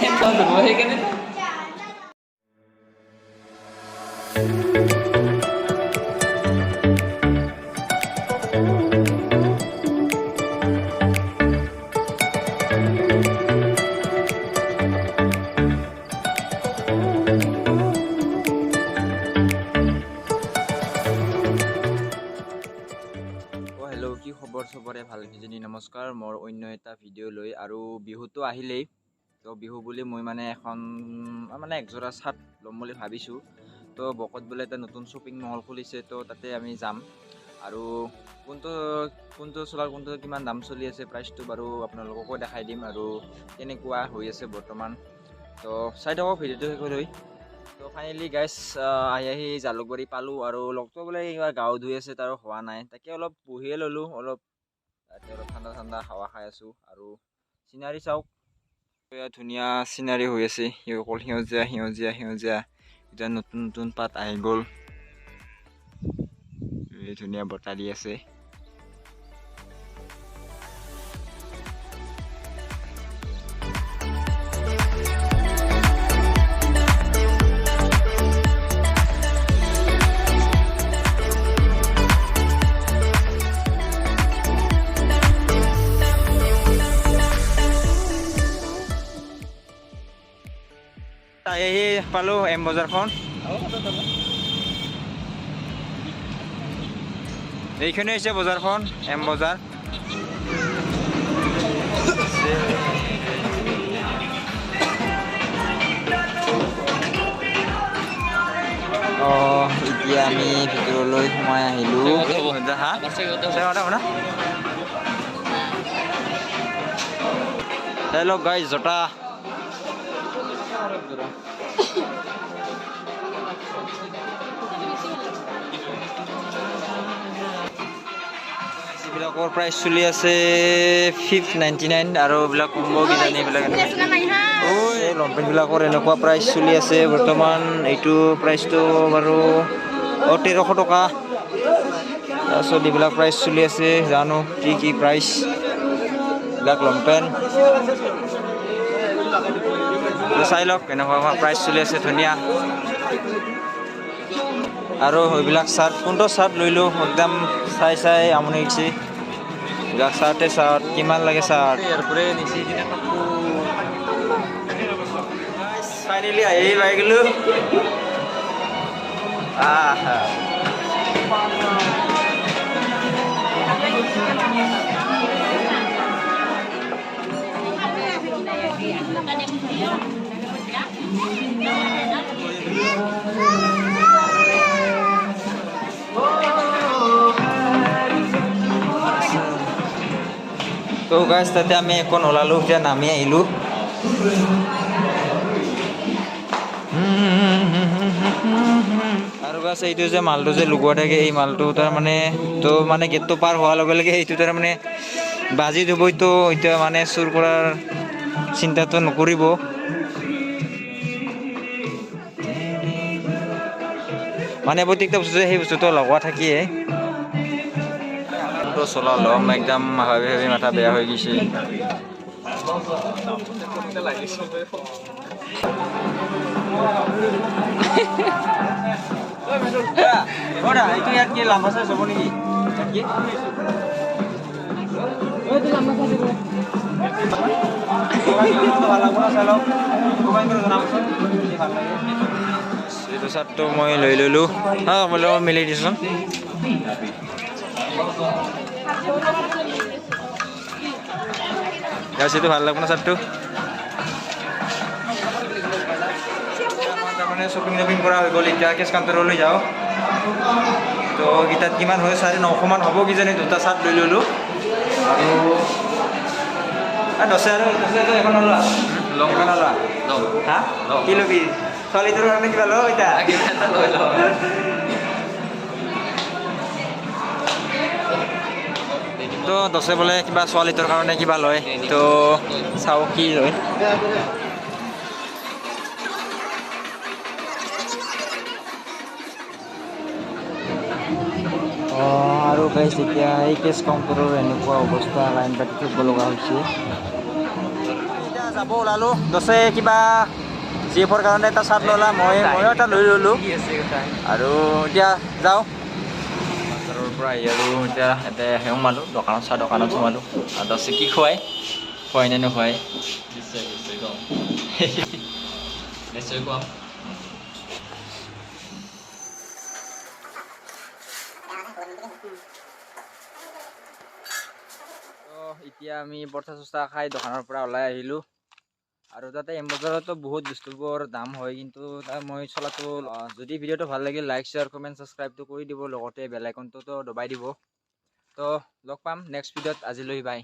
그래서 뭐 해결했다. খবৰ চবৰে ভাল কিজনী নমস্কাৰ। মোৰ অন্য এটা ভিডিঅ' লৈ আৰু বিহুটো আহিলেই। তো বিহু বুলি মই মানে এখন মানে একযোৰা চাৰ্ট ল'ম বুলি ভাবিছোঁ। তো বকত বোলে এটা নতুন শ্বপিং মল খুলিছে তো তাতে আমি যাম। আৰু কোনটো কোনটো চোলাৰ কোনটো কিমান দাম চলি আছে প্ৰাইচটো বাৰু আপোনালোককো দেখাই দিম আৰু কেনেকুৱা হৈ আছে বৰ্তমান। তো চাই থাকক ভিডিঅ'টো শেষলৈ তো ফাইনেলি গাইজ আহি আহি জালুকবাৰী পালোঁ আৰু লগটো বোলে কিবা গাও ধুই আছে তাৰ হোৱা নাই। তাকে অলপ বহিয়ে ল'লোঁ অলপ তাতে অলপ ঠাণ্ডা ঠাণ্ডা হাৱা খাই আছোঁ। আৰু চিনাৰী চাওক। এয়া ধুনীয়া চিনাৰী হৈ আছে। অকল সেউজীয়া সেউজীয়া সেউজীয়া। এতিয়া নতুন নতুন পাত আহি গ'ল। ধুনীয়া বতাহ দি আছে। আহি পালোঁ এম বজাৰখন। এইখনে হৈছে বজাৰখন, এম বজাৰ। অঁ এতিয়া আমি ভিতৰলৈ সোমাই আহিলোঁ। হা? চাই লওক গাই জোতা এইবিলাকৰ প্ৰাইচ চলি আছে ফিফ নাইণ্টি নাইন আৰু এইবিলাক কম্ব কিজানি এইবিলাক এই লংপেণ্টবিলাকৰ এনেকুৱা প্ৰাইচ চলি আছে বৰ্তমান। এইটো প্ৰাইচটো বাৰু অঁ তেৰশ টকা। তাৰপিছত এইবিলাক প্ৰাইচ চলি আছে জানো কি কি প্ৰাইচ এইবিলাক লংপেণ্ট চাই লওক কেনেকুৱা প্ৰাইচ চলি আছে, ধুনীয়া। আৰু সেইবিলাক চাৰ্ট, কোনটো চাৰ্ট লৈলোঁ একদম চাই চাই আমনি গৈছে এইবিলাক চাৰ্টে চাৰ্ট, কিমান লাগে চাৰ্ট। ফাইনেলি আহি পাই গ'লো। আহা। তো গাছ তাতে আমি এখন ওলালোঁ এতিয়া নামি আহিলোঁ। আৰু গাছ এইটো যে মালটো যে লুকুৱা থাকে, এই মালটো তাৰমানে তো মানে গেটটো পাৰ হোৱাৰ লগে লগে এইটো তাৰমানে বাজি দিবইতো, এতিয়া মানে চুৰ কৰাৰ চিন্তাটো নকৰিব। মানে প্ৰত্যেকটা বস্তু সেই বস্তুটো লগোৱা থাকিয়ে। তো চলা ল'ম একদম ভাবি ভাবি মাথা বেয়া হৈ গৈছে। এইটো ইয়াত কি লাম্বা চাইজ হ'ব নেকি কি এইটো চাৰ্টটো মই লৈ ল'লোঁ মোৰ লগত মিলি দিছোঁচোন গাছীটো ভালো লাগব না চাৰ্টটো তাৰমানে শ্বপিং টপিং কৰা হৈ গ'ল এতিয়া কেছ কাউণ্টাৰলৈ যাওঁ তো গীতাত কিমান হয় চাৰে নশমান হ'ব কিজানি দুটা চাৰ্ট লৈ ল'লোঁ আৰু আৰু দছে আৰু এখন লং এখন লোৱা হা কি ল'বি ছোৱালীটোৰ কাৰণে কিবা ল এতিয়া তো দছে বোলে কিবা ছোৱালীটোৰ কাৰণে কিবা লয় তো চাওঁ কি লয় গাইছ এতিয়া এই কেছ কাউণ্টাৰৰ এনেকুৱা অৱস্থা লাইন পাতি থাকিব লগা হৈছে। এতিয়া যাব ওলালোঁ। দছে কিবা জি এফৰ কাৰণে এটা চাৰ্ট ল'লা মই ময়ো এটা লৈ ল'লোঁ। আৰু এতিয়া যাওঁ। বজাৰৰ পৰা আহি আৰু এতিয়া ইয়াতে সোমালোঁ দোকানত চাহ দোকানত সোমালোঁ। আৰু দছে কি খুৱাই খুৱাই নে নোখুৱাই নিশ্চয় নিশ্চয় কম নিশ্চয় কম এতিয়া আমি পৰঠা চচা খাই দোকানৰ পৰা ওলাই আহিলোঁ। আৰু তাতে এম বজাৰতো বহুত বস্তুবোৰ দাম হয় কিন্তু মই চলাটো যদি ভিডিঅ'টো ভাল লাগিল লাইক শ্বেয়াৰ কমেণ্ট ছাবস্ক্ৰাইবটো কৰি দিব লগতে বেল আইকনটোতো দবাই দিব। তো লগ পাম নেক্সট ভিডিঅ'ত আজিলৈ বাই